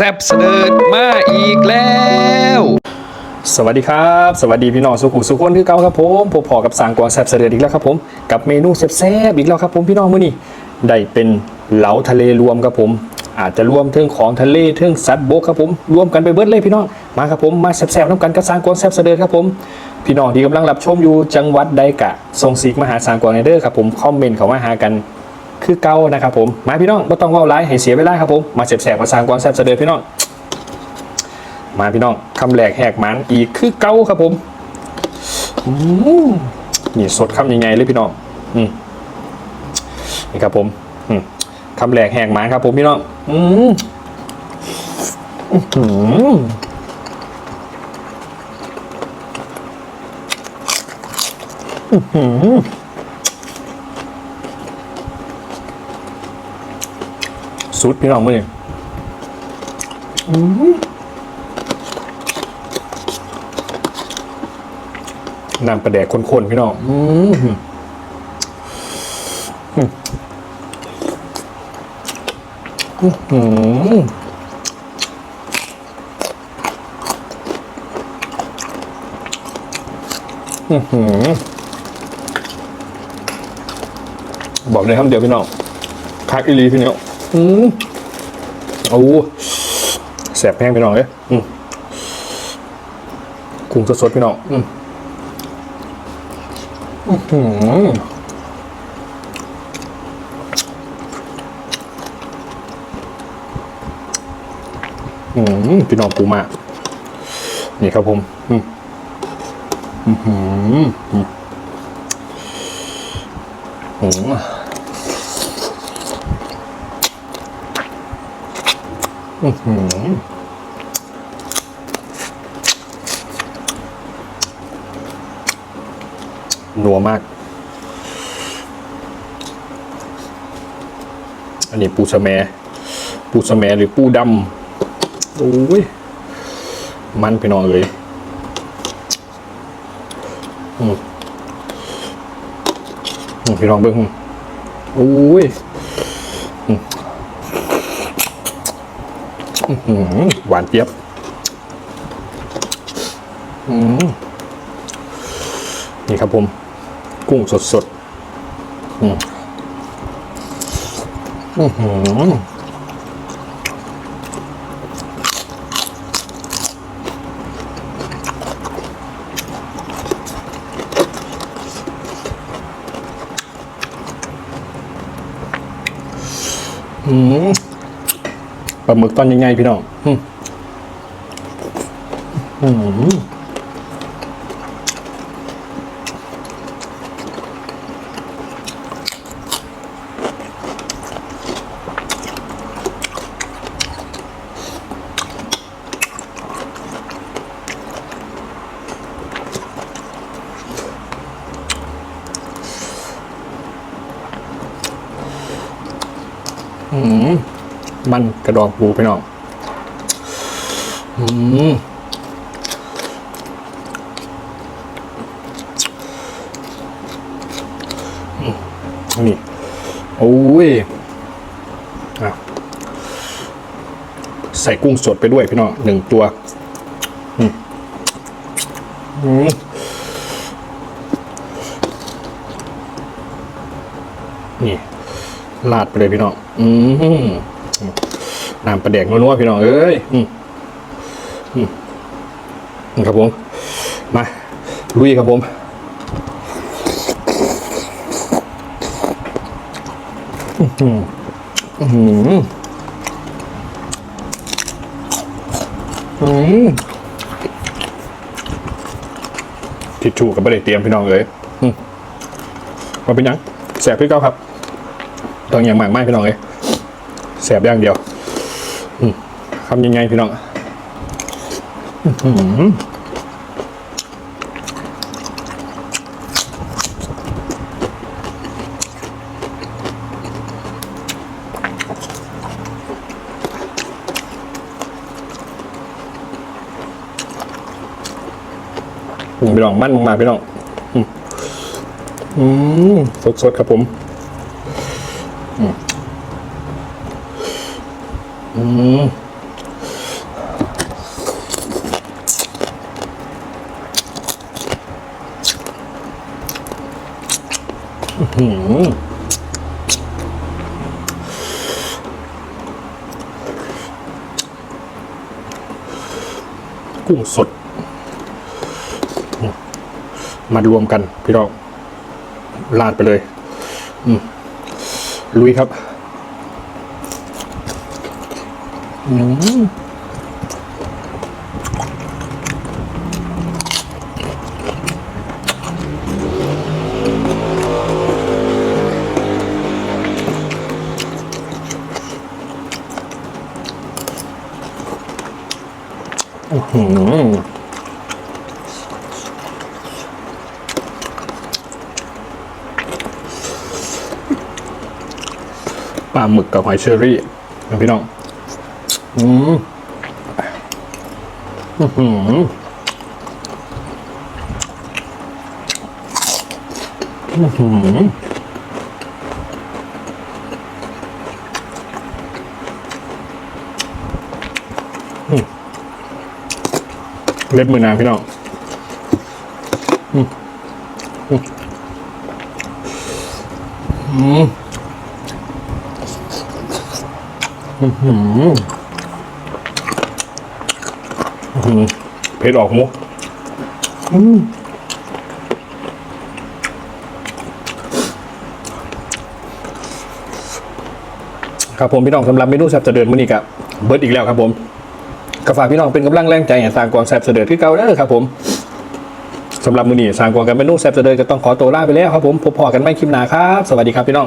แซบเสดิร์ดมาอีกแล้ว สวัสดีครับ สวัสดีพี่น้องสุขุสุขคนคือเก่าครับผมพบพอกับสางกวางแซบเสด็จอีกแล้วครับผม กับเมนูแซบๆอีกแล้วครับผมพี่น้องมื้อนี้ได้เป็นเหลาทะเลรวมครับผม อาจจะรวมเทิงของทะเลเทิงสัตว์บกครับผมรวมกันไปเบิดเลยพี่น้องมาครับผมมาแซบๆน้ำกันกับสางกวางแซบเสด็จครับผมพี่น้องที่กำลังรับชมอยู่จังหวัดใดกะส่งสีมาหาสางกวางในเด้อครับผมคอมเมนต์เขามาหากัน คือเก่านะครับผมมาพี่น้องไม่ต้องเว่าร้ายให้เสียเวลาครับผมมาแซ่บๆมาสางกวางแซ่บเสด็จพี่น้อง มาพี่น้องคำแหลกแหกหมันอีกคือเกาครับผมนี่สดคำยังไงเลยพี่น้องอืมนี่ครับผมคำแหลกแหกหมันครับผมพี่น้องอืมอื้อหือ สุดพี่น้องมือนี่น้ำปลาแดกข้นๆพี่น้องอืมอืมอืมอืมอืมบอกเลยครับเดี๋ยวพี่น้องคักอีหลีพี่น้อง อืมโอ้แสบแห้งพี่น้องเลยอืมกุ้งสดๆพี่น้องอืมอืมอืมพี่น้องปูมานี่ครับผม อืมอืมอืมอืม อืมอืมอืมนัวมาก อันนี้ปูสะแมปูสะแมหรือปูดำโอ้ย มันไปนอนเลยอืมอืมพี่น้องเบิ้งโอ้ยอืมอื้อ หวานเจี๊ยบนี่ครับผม กุ้งสดๆอืมอื้อหืออืม ปลาหมึกตอนยังไงพี่น้องอืมอืมอื มันกระดองปูพี่น้องอืมอืมนี่โอ้ยใส่กุ้งสดไปด้วยพี่น้องหนึ่งตัวอือืมนี่ลาดไปเลยพี่น้อง อืม น้ำปลาแดกนัวๆพี่น้องเอ้ยอืมอืมนี่ครับผม มาลุยครับผมอือหืออือหืออืมทิชชู่กับไม่ได้เตรียมพี่น้องเอ้ยอืมมาเป็นยังแสบพี่เก้าครับ ต้องอย่างมากไม่พี่น้องเลยแสบอย่างเดียว คำยังไงพี่น้องอื้อหืออืมพี่น้องมั่นมาพี่น้องอืมอืมสดๆครับผมอืม กุ้งสด มารวมกันพี่น้องลาดไปเลยลุยครับ อืม ปลาหมึกกับหอยเชอรี่นะพี่น้อง อืมอื้อหืออื้อหืออืม เล็บมือนางพี่น้องอืมอืมอืมอื้อหืออืมเผ็ดออกมุกอืมครับผมพี่น้องสำหรับเมนูแซ่บจะเด็จมื้อนี้กับเบิร์ดอีกแล้วครับผม ก็ฝากพี่น้องเป็นกำลังแรงใจให้สร้างกวางแซบเสด็จที่เก่าเด้อครับผมสำหรับมือนี้สร้างกวางกันเมนูแซบเสด็จก็ต้องขอตัวลาไปแล้วครับผมพบพอกันไม่คลิปหน้าครับ สวัสดีครับพี่น้อง